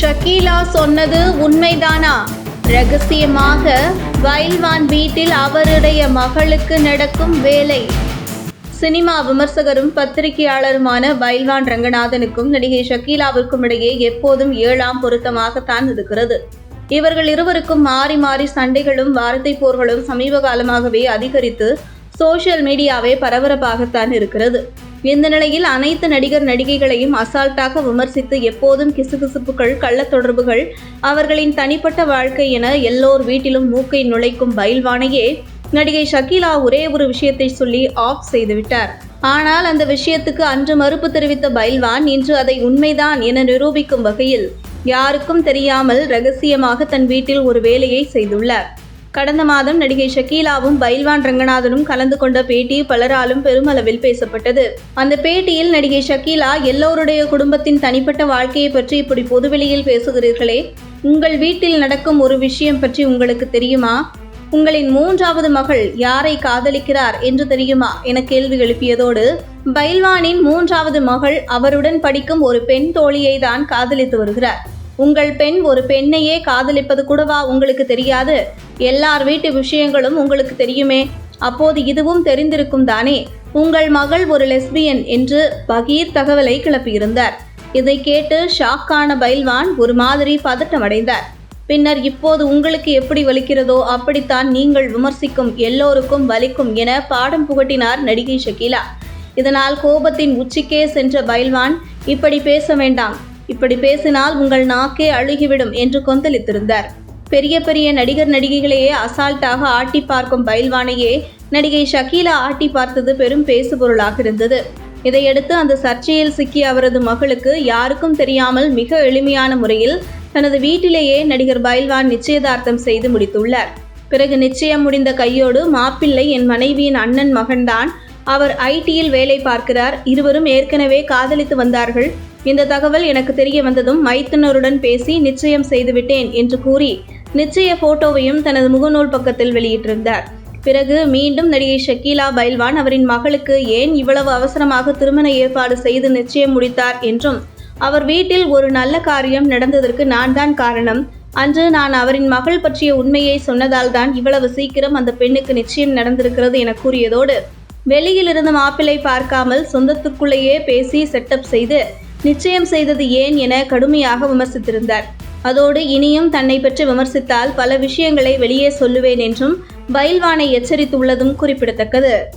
ஷக்கீலா சொன்னது உண்மைதானா? ரகசியமாக வயல்வான் வீட்டில் அவருடைய மகளுக்கு நடக்கும் வேலை. சினிமா விமர்சகரும் பத்திரிகையாளருமான பைல்வான் ரங்கநாதனுக்கும் நடிகை ஷக்கீலாவிற்கும் இடையே எப்போதும் ஏழாம் பொருத்தமாகத்தான் இருக்கிறது. இவர்கள் இருவருக்கும் மாறி மாறி சண்டைகளும் வார்த்தை போர்களும் சமீப காலமாகவே அதிகரித்து சோஷியல் மீடியாவே பரபரப்பாகத்தான் இருக்கிறது. இந்த நிலையில் அனைத்து நடிகர் நடிகைகளையும் அசால்ட்டாக விமர்சித்து எப்போதும் கிசுகிசுப்புகள் கள்ளத் தொடர்புகள் அவர்களின் தனிப்பட்ட வாழ்க்கை என எல்லோர் வீட்டிலும் மூக்கை நுழைக்கும் பயில்வானையே நடிகை ஷக்கீலா ஒரே ஒரு விஷயத்தை சொல்லி ஆஃப் செய்துவிட்டார் ஆனால் அந்த விஷயத்துக்கு அன்று மறுப்பு தெரிவித்த பைல்வான் இன்று அதை உண்மைதான் என நிரூபிக்கும் வகையில் யாருக்கும் தெரியாமல் ரகசியமாக தன் வீட்டில் ஒரு வேலையை செய்துள்ளார். கடந்த மாதம் நடிகை ஷக்கீலாவும் பைல்வான் ரங்கநாதனும் கலந்து கொண்ட பேட்டி பலராலும் பெருமளவில் பேசப்பட்டது. அந்த பேட்டியில் நடிகை ஷக்கீலா எல்லோருடைய குடும்பத்தின் தனிப்பட்ட வாழ்க்கையை பற்றி இப்படி பொதுவெளியில் பேசுகிறீர்களே? உங்கள் வீட்டில் நடக்கும் ஒரு விஷயம் பற்றி உங்களுக்கு தெரியுமா? உங்களின் மூன்றாவது மகள் யாரை காதலிக்கிறார் என்று தெரியுமா? என கேள்வி எழுப்பியதோடு பைல்வானின் மூன்றாவது மகள் அவருடன் படிக்கும் ஒரு பெண் தோழியை தான் காதலித்து வருகிறார். உங்கள் பெண் ஒரு பெண்ணையே காதலிப்பது கூடவா உங்களுக்கு தெரியாது? எல்லார் வீட்டு விஷயங்களும் உங்களுக்கு தெரியுமே. அப்போது இதுவும் தெரிந்திருக்கும் தானே. உங்கள் மகள் ஒரு லெஸ்பியன் என்று பகீர் தகவலை கிளப்பியிருந்தார். இதை கேட்டு ஷாக்கான பைல்வான் ஒரு மாதிரி பதட்டமடைந்தார். பின்னர் இப்போது உங்களுக்கு எப்படி வலிக்கிறதோ அப்படித்தான் நீங்கள் விமர்சிக்கும் எல்லோருக்கும் வலிக்கும் என பாடம் புகட்டினார் நடிகை ஷகிலா இதனால் கோபத்தின் உச்சிக்கே சென்ற பைல்வான் இப்படி பேச வேண்டாம். இப்படி பேசினால் உங்கள் நாக்கே அழுகிவிடும் என்று கொந்தளித்திருந்தார். பெரிய பெரிய நடிகர் நடிகைகளையே அசால்ட்டாக ஆட்டி பார்க்கும் பைல்வானையே நடிகை ஷக்கீலா ஆட்டி பார்த்தது பெரும் பேசுபொருளாக இருந்தது இதையடுத்து அந்த சர்ச்சையில் சிக்கிய அவரது மகளுக்கு யாருக்கும் தெரியாமல் மிக எளிமையான முறையில் தனது வீட்டிலேயே நடிகர் பைல்வான் நிச்சயதார்த்தம் செய்து முடித்துள்ளார். பிறகு நிச்சயம் முடிந்த கையோடு மாப்பிள்ளை என் மனைவியின் அண்ணன் மகன்தான் அவர் ஐடியில் வேலை பார்க்கிறார். இருவரும் ஏற்கனவே காதலித்து வந்தார்கள். இந்த தகவல் எனக்கு தெரிய வந்ததும் மைத்துனருடன் பேசி நிச்சயம் செய்துவிட்டேன் என்று கூறி நிச்சய போட்டோவையும் தனது முகநூல் பக்கத்தில் வெளியிட்டிருந்தார். பிறகு மீண்டும் நடிகை ஷக்கீலா பைல்வான் அவரின் மகளுக்கு ஏன் இவ்வளவு அவசரமாக திருமண ஏற்பாடு செய்து நிச்சயம் முடித்தார் என்றும் அவர் வீட்டில் ஒரு நல்ல காரியம் நடந்ததற்கு நான் தான் காரணம். அன்று நான் அவரின் மகள் பற்றிய உண்மையை சொன்னதால் தான் இவ்வளவு சீக்கிரம் அந்த பெண்ணுக்கு நிச்சயம் நடந்திருக்கிறது என கூறியதோடு வெளியில் இருந்து மாப்பிள்ளை பார்க்காமல் சொந்தத்துக்குள்ளேயே பேசி செட்டப் செய்து நிச்சயம் செய்தது ஏன் என கடுமையாக விமர்சித்திருந்தார். அதோடு இனியும் தன்னை பற்றி விமர்சித்தால் பல விஷயங்களை வெளியே சொல்லுவேன் என்றும் பைல்வானை எச்சரித்துள்ளதும் குறிப்பிடத்தக்கது.